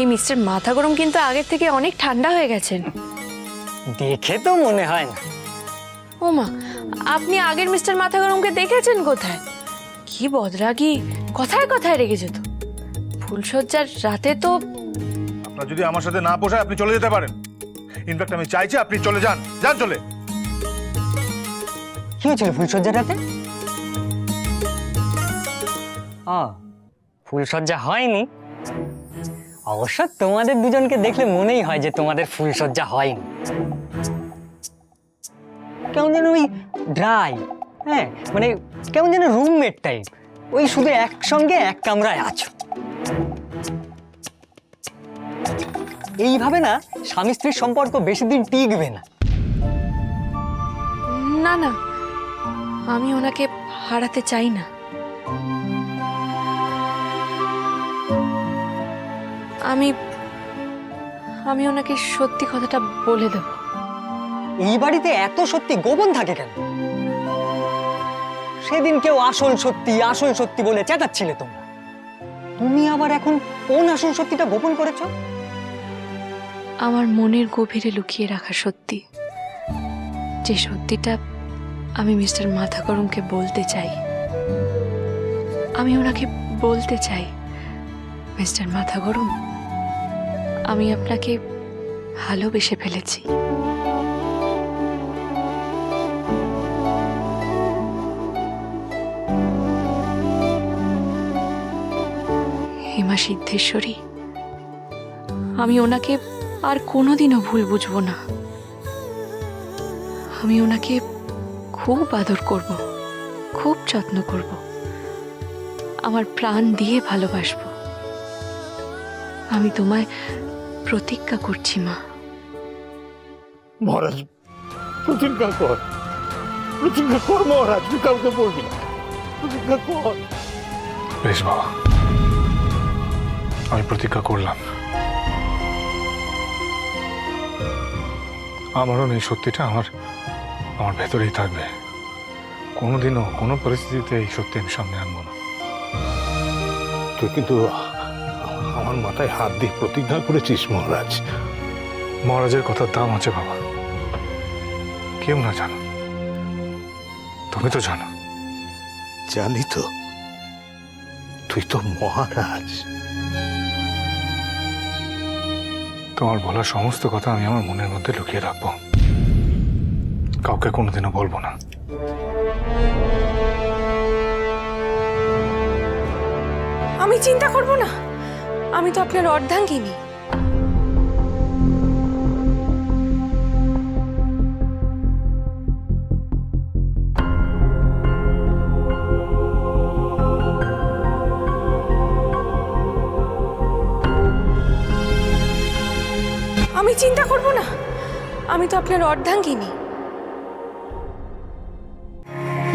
এই মিস্টার মাথা গরম কিন্তু আগের থেকে অনেক ঠান্ডা হয়ে গেছেন। দেখে তো মনে হয় না। ওমা আপনি আগের মিস্টার মাথা গরমকে দেখেছেন কোথায়? কি বদরাগি কথায় কথায় রেগে যেত। ফুলসজ্জার রাতে তো আপনার যদি আমার সাথে না পোষায় আপনি চলে যেতে পারেন। ইনফ্যাক্ট আমি চাইছি আপনি চলে যান। যান চলে। কি হয়েছিল ফুলসজ্জার রাতে? ও ফুলসজ্জা হয়নি। অবশ্য তোমাদের দুজনকে দেখলে মনেই হয় যে তোমাদের ফুলসজ্জা হয়নি। কেমন যেন ওই ড্রাই হ্যাঁ মানে কেমন যেন রুমমেট টাইপ ওই শুধু একসঙ্গে এক কামরায় আছো। এইভাবে না স্বামী স্ত্রীর সম্পর্ক বেশি দিন টিকবে না। না না, আমি ওনাকে হারাতে চাই না। আমি আমি ওনাকে সত্যি কথাটা বলে দেব। এই বাড়িতে এত সত্যি গোপন থাকে কেন? সেদিন কেউ আসল সত্যি আসল সত্যি বলে চেঁচাচ্ছিলে তোমরা। তুমি আবার এখন কোন আসল সত্যিটা গোপন করেছ? আমার মনের গভীরে লুকিয়ে রাখা সত্যি। যে সত্যিটা আমি মিস্টার মাথা গরমকে বলতে চাই আমি ওনাকে বলতে চাই মিস্টার মাথা গরম আমি আপনাকে ভালোবেসে ফেলেছি। হেমা সিদ্ধেশ্বরী, আমি ওনাকে আর কোনোদিনও ভুল বুঝব না। আমি ওনাকে খুব আদর করব, খুব যত্ন করব। আমার প্রাণ দিয়ে ভালোবাসবো। আমি তোমায় প্রতিজ্ঞা করছি মা। মহারাজ প্রতিজ্ঞা কর। প্রতিজ্ঞা কর মহারাজ তুই কাউকে বলবি না। প্রতিজ্ঞা কর। বেশ বাবা। আমি প্রতিজ্ঞা করলাম। আমারও এই সত্যিটা আমার আমার ভেতরেই থাকবে। কোনোদিনও কোনো পরিস্থিতিতে এই সত্যি আমি সামনে আনব না। তুই কিন্তু আমার মাথায় হাত দিয়ে প্রতিজ্ঞা করেছিস মহারাজ। মহারাজের কথার দাম আছে বাবা। কেউ না জানো। তুমি তো জানো। জানি তো। তুই তো মহারাজ। তোমার বলা সমস্ত কথা আমি আমার মনের মধ্যে লুকিয়ে রাখব। কাউকে কোনোদিনও বলব না। আমি চিন্তা করব না। আমি তো আপনার অর্ধাঙ্গিনী। আমি চিন্তা করব না। আমি তো আপনার অর্ধাঙ্গিনী।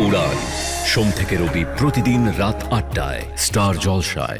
উড়ান, সোম থেকে রবি প্রতিদিন রাত আটটায়, স্টার জলসায়।